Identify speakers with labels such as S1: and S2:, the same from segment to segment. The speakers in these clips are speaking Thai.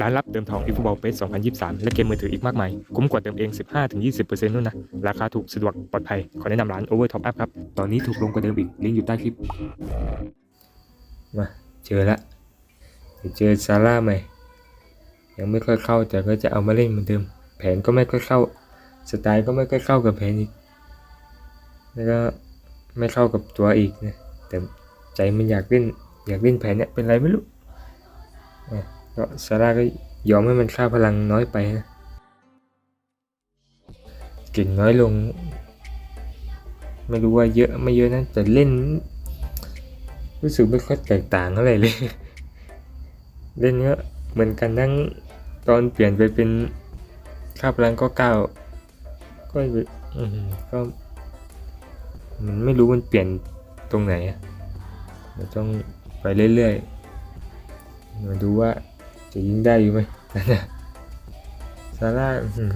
S1: ร้านรับเติมทอง e f o b a l p a y 2023 และเกมมือถืออีกมากมาย คุ้มกว่าเติมเอง 15-20%นู่นนะ ราคาถูกสะดวกปลอดภัย ขอแนะนำร้าน Over Top Up ครับ ตอนนี้ถูกลงกว่าเดิมอีก ลิงก์อยู่ใต้คลิป มาเจอละเดี๋ยวเจอซาร่าใหม่ ยังไม่ค่อยเข้าแต่ก็จะเอามาเล่นเหมือนเดิม แผนก็ไม่ค่อยเข้า สไตล์ก็ไม่ค่อยเข้ากับแผนอีก แล้วก็ไม่เข้ากับตัวอีกนะ แต่ใจมันอยากเล่น อยากเล่นแผนเนี้ยเป็นไรไม่รู้อะ ก็ซาร่าก็ยอมให้มันค่าพลังน้อยไปนะเก่งน้อยลง ไม่รู้ว่าเยอะไม่เยอะนะแต่เล่น รู้สึกไม่ค่อยแตกต่างเท่าไหร่เลย เล่นก็เหมือนกันทั้งตอนเปลี่ยนไปเป็นค่าพลังก็เก้าก็อืมก็มันไม่รู้มันเปลี่ยนตรงไหนอะเดี๋ยวต้องไปเรื่อยๆมาดูว่า จะยิงได้อยู่ไหมนะซาร่า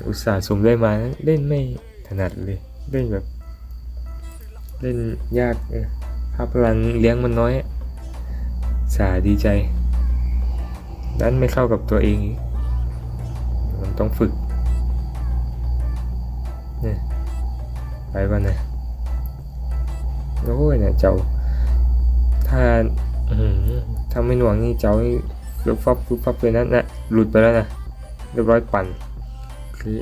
S1: อุตส่าห์สมได้มาเล่นไม่ถนัดเลย เล่นแบบ เล่นยากภาพลังเลี้ยงมันน้อยสาดีใจดันไม่เข้ากับตัวเองมันต้องฝึกเนี่ยไปก่อนนะโอ้ยเนี่ยเจ้าถ้าอื้อหือถ้าไม่หน่วงนี่เจ้า ลุกฟับลุกฟับเลยนะนะหลุดไปแล้วนะเรียบร้อยปั่นคือ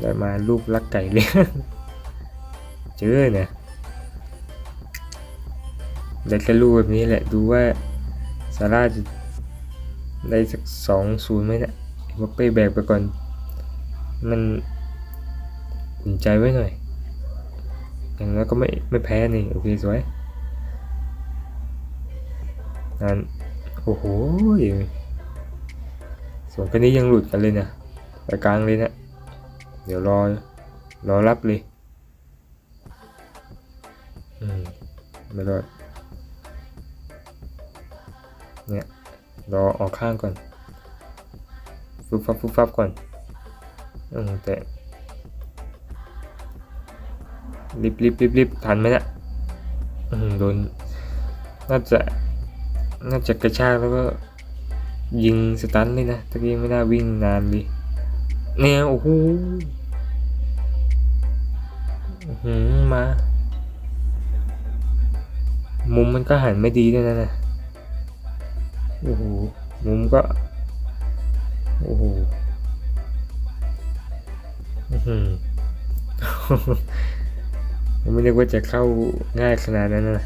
S1: ได้มารูปลักไก่เลยเจอเนี่ยได้แค่รูปแบบนี้แหละดูว่าซาร่าจะได้สักสองศูนย์ไหมเนะี่ยว่าเป้แบกไปก่อน มันอุ่นใจไว้หน่อย อย่างน้อยก็ไม่ไม่แพ้นี่ โอเค สวย นั่นโอ้โหส่วนคนนี้ยังหลุดกันเลยนะไปกลางเลยนะ เดี๋ยวรอ รอรับเลย อืม ไม่รอดเนี่ย รอออกข้างก่อน ฟุบฟับฟุบฟับก่อน อืมแต่รีบรีบรีบรีบทันไหมเนะี่ยอื้อหือโดน น่าจะ น่าจะกระชากแล้วก็ยิงสตันเลยนะตะกี้ไม่น่าวิ่งนานเลยเนี่ยโอ้โหหือมา มุมมันก็หันไม่ดีด้วยนะนะโอ้โห มุมก็ โอ้โหอืมไม่นึกว่าจะเข้าง่ายขนาดนั้นนะ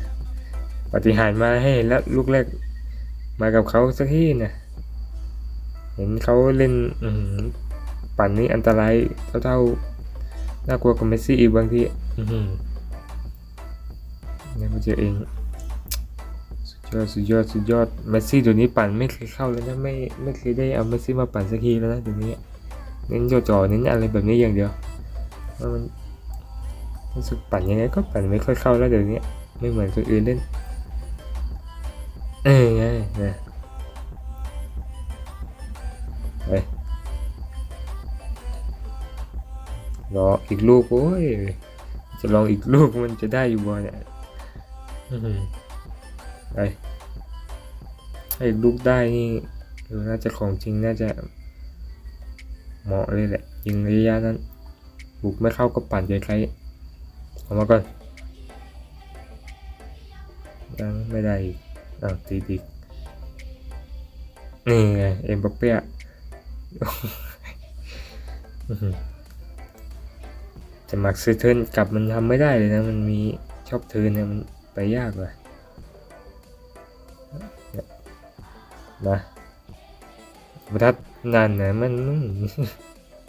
S1: ปฏิหารมาให้เห็นแล้วลูกแรก มากับเขาสักที่นะเห็นเขาเล่นอื้อหือปั่นนี้อันตรายเท่าๆน่ากลัวกว่าเมสซี่อีกบางทีอื้อหือเนี่ยมาเจอเองสุดยอดสุดยอดสุดยอดเมสซี่ตัวนี้ปั่นไม่เคยเข้าแล้วนะไม่ไม่เคยได้เอาเมสซี่มาปั่นสักทีแล้วนะตัวนี้เน้นจ่อๆเน้นอะไรแบบนี้อย่างเดียวว่ามันรู้สึกปั่นยังไงก็ปั่นไม่ค่อยเข้าแล้วเดี๋ยวนี้ไม่เหมือนคนอื่นเล่น เออไงนะไปรออีกลูกโอ้ย จะลองอีกลูกมันจะได้อยู่บ่เนี่ยอื้อหือไปถ้าอีกลูกได้นี่เออน่าจะของจริงน่าจะ เหมาะเลยแหละ ยิงระยะนั้นบุกไม่เข้าก็ปั่นใจใครออกมาก่อนยังไม่ได้อีก อะตีดีนี่ไงเอ็มบัปเป้อะอื้อหือแต่มักซื้อเทินกลับมันทำไม่ได้เลยนะ มันมีชอบเทินเนี่ยมันไปยากเลยเนี่ยนะบรรทัดนานนะมัน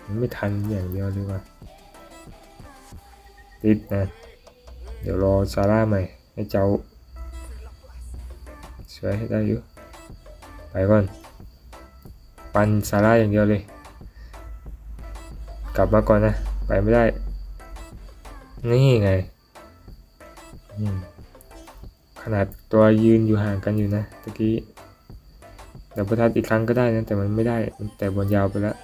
S1: มันไม่ทันอย่างเดียวเลยว่ะติดนะ เดี๋ยวรอซาร่าใหม่ ให้เจ้า สวยให้ได้อยู่ ไปก่อน ปันซาร่าอย่างเดียวเลย กลับมาก่อนนะ ไปไม่ได้ นี่ไง ขนาดตัวยืนอยู่ห่างกันอยู่นะตะกี้เดี๋ยวประทัดอีกครั้งก็ได้นะ แต่มันไม่ได้ แต่บอลยาวไปแล้ว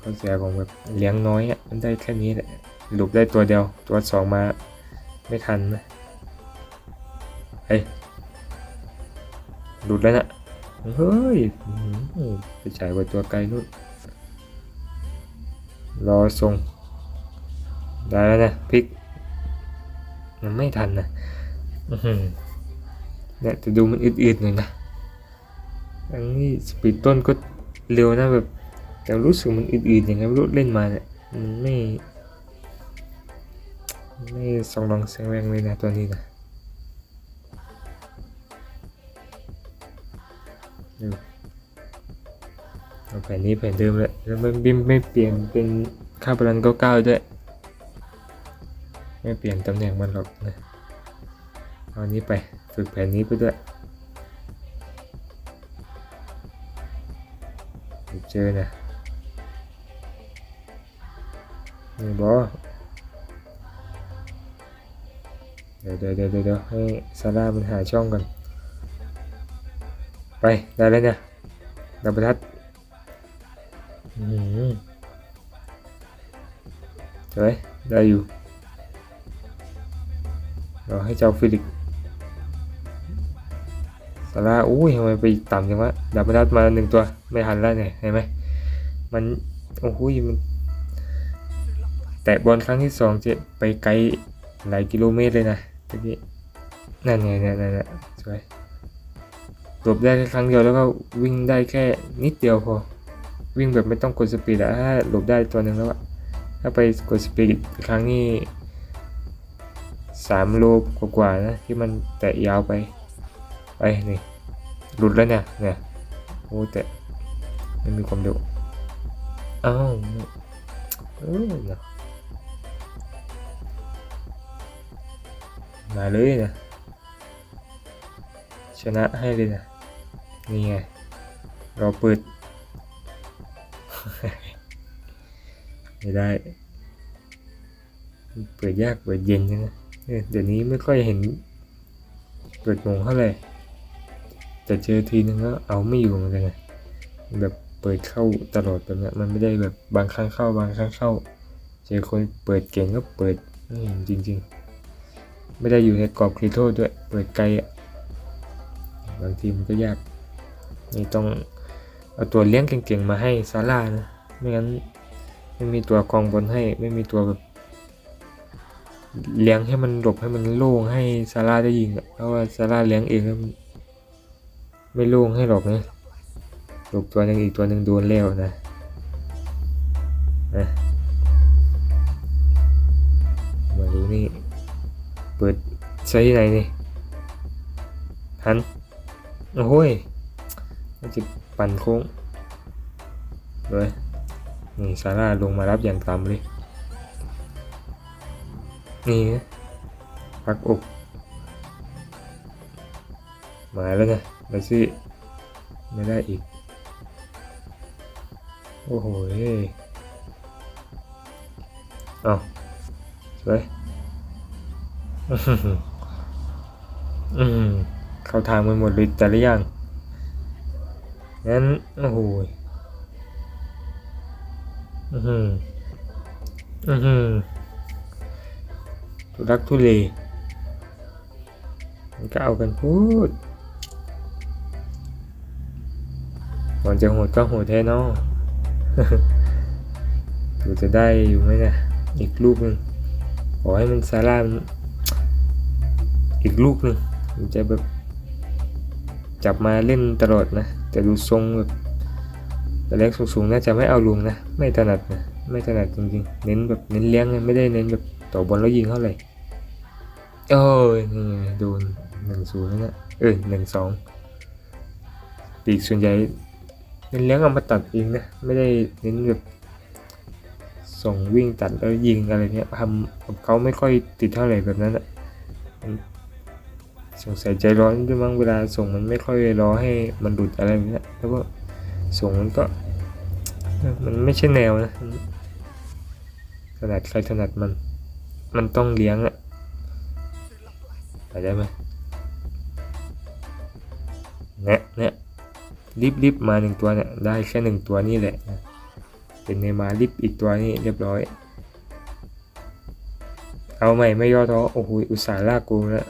S1: ข้อเสียของแบบเลี้ยงน้อยอะมันได้แค่นี้แหละหลุบได้ตัวเดียว ตัวสองมาไม่ทันนะเฮ้ย หลุดแล้วนะเฮ้ยไปจ่ายกว่าตัวไกลนู่นรอส่งได้แล้วนะพลิกมันไม่ทันนะอืเนี่ยจะดูมันอืดๆหน่อยนะอันนี้สปีดต้นก็เร็วนะแบบแต่รู้สึกมันอืดๆอย่างไงไม่รู้เล่นมาเนี่ยมันไม่ ไม่สองรองแสงแรงเลยนะตัวนี้นะ เอาแผ่นนี้แผ่นเดิมเลยแล้วไม่ไม่ไม่เปลี่ยนเป็นค่าพลังเก้าเก้าด้วย ไม่เปลี่ยนตำแหน่งมันหรอกนะเอาอันนี้ไปฝึกแผ่นนี้ไปด้วยเดี๋ยเจอนะนี่บอเดี๋ยวเดี๋ยวเดี๋ยวเดี๋ยวให้ซาร่ามันหาช่องก่อน ไปได้แล้วเนี่ยดับประทัดอืมสวยได้อยู่เราให้เจ้าฟิลิกซ์ซาร่าอุ้ยทำไมไปต่ำจังวะดับประทัดมาหนึ่งตัวไม่ทันแล้วเนี่ยเห็นไหมมันโอ้โหมันแตะบอลครั้งที่สองจะไปไกลหลายกิโลเมตรเลยนะตะกี้นั่นไงนั่นนั่นนั่นสวย หลบได้แค่ครั้งเดียวแล้วก็วิ่งได้แค่นิดเดียวพอ วิ่งแบบไม่ต้องกดสปีดอะถ้าหลบได้ตัวหนึ่งแล้วอะถ้าไปกดสปีดครั้งนี้สามโลกว่าๆนะที่มันแตะยาวไป ไปนี่หลุดแล้วเนี่ยเนี่ยโอ้แต่ไม่มีความเร็วอ้าวเออเนะมาเลยนะชนะให้เลยนะ นี่ไงเราเปิด ไม่ได้ เปิดยากเปิดเย็นนะเดี๋ยวนี้ไม่ค่อยเห็น เปิดโมงเท่าไหร่แต่เจอทีนึงก็เอาไม่อยู่เหมือนกันนะแบบเปิดเข้าตลอดแบบนี้มันไม่ได้แบบบางครั้งเข้าบางครั้งเข้า เจอคนเปิดเก่งก็เปิดไม่เห็นจริง ๆ ไม่ได้อยู่ในกรอบคริโทษด้วย เปิดไกลอะบางทีมันก็ยาก นี่ต้องเอาตัวเลี้ยงเก่งๆมาให้ซาร่านะ ไม่งั้นไม่มีตัวกองบนให้ ไม่มีตัวแบบเลี้ยงให้มันหลบให้มันโล่งให้ซาร่าได้ยิงเพราะว่าซาร่าเลี้ยงเองแล้วไม่โล่งให้หรอกนะหลบตัวหนึ่งอีกตัวหนึ่งโดนแล้วนะนะมาดูนี่ เปิดใช้ที่ไหนนี่หัน โอ้ย มันจะปั่นโค้งเลยนี่ซาร่าลงมารับอย่างต่ำเลยนี่นะพักอกมาแล้วนะมาสิไม่ได้อีก โอ้โหเอาสวยอืมเข้าทางไปหมดเลยแต่ละอย่าง งั้นโอ้โหอือหืออือหือทุรักทุเลมันก็เอากันพูดก่อนจะโหดก็โหดแท้นอถูจะได้อยู่ไหมเนี่ยอีกลูกหนึ่งขอให้มันซาร่ามันอีกลูกหนึ่งมันจะแบบจับมาเล่นตลอดนะ แต่ดูทรงแบบแต่เล็กสูงๆน่าจะไม่เอาลุงนะ ไม่ถนัดนะไม่ถนัดจริงๆ เน้นแบบเน้นเลี้ยงไม่ได้เน้นแบบต่อบอลแล้วยิงเท่าไหร่โอ้ยนี่ไงโดนหนึ่งศูนย์แล้วนะเอ้ยหนึ่งสองปีกส่วนใหญ่เน้นเลี้ยงเอามาตัดเองนะ ไม่ได้เน้นแบบส่งวิ่งตัดแล้วยิงอะไรเงี้ยทำกับเขาไม่ค่อยติดเท่าไหร่แบบนั้นอะ สงสัยใจร้อนด้วยมั้งเวลาส่งมันไม่ค่อยรอให้มันหลุดอะไรแบบนี้แล้วก็ส่งมันก็ มันไม่ใช่แนวนะถนัดใครถนัดมัน มันต้องเลี้ยงอะไปได้ไหมเนี่ยเนี่ยรีบรีบมาหนึ่งตัวเนี่ยได้แค่หนึ่งตัวนี่แหละนะเป็นในมารีบอีกตัวนี่เรียบร้อย เอาใหม่ไม่ย่อท้อโอ้โหอุตส่าห์ลากกูแล้ว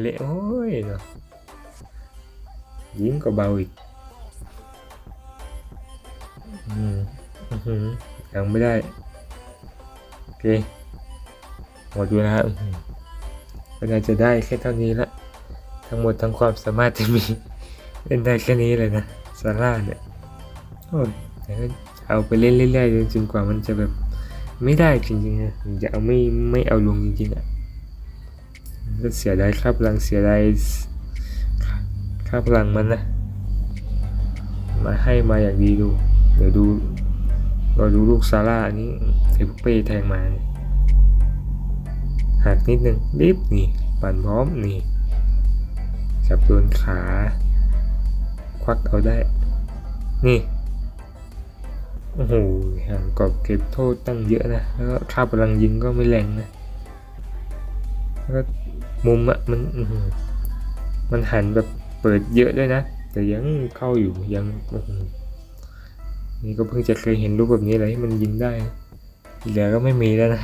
S1: เละโอ้ยเนาะยิงก็เบาอีกอืมอือยังไม่ได้ โอเคหมดเวลาอื้อหือก็น่าจะได้แค่เท่านี้ละทั้งหมดทั้งความสามารถที่มีเล่นได้แค่นี้เลยนะซาร่าเนี่ยโอ้ยแต่ก็เอาไปเล่นเรื่อยๆจนกว่ามันจะแบบไม่ได้จริงๆนะจะเอาไม่ไม่เอาลงจริงๆอะ เสียดายค่าพลังเสียดายค่าพลังมันนะ มาให้มาอย่างดีดู เดี๋ยวดูเราดูลูกซาร่าอันนี้ไอ้พวกเป้แทงมาหักนิดนึงรีบนี่ ปั่นพร้อมนี่จับโดนขา ควักเอาได้ นี่โอ้โหห่างกรอบเก็บโทษตั้งเยอะนะ แล้วก็ค่าพลังยิงก็ไม่แรงนะแล้ว มุมอะมันมันหันแบบเปิดเยอะด้วยนะ แต่ยังเข้าอยู่ยังนี่ก็เพิ่งจะเคยเห็นรูปแบบนี้เลยที่มันยิงได้นะที่เหลือก็ไม่มีแล้วนะ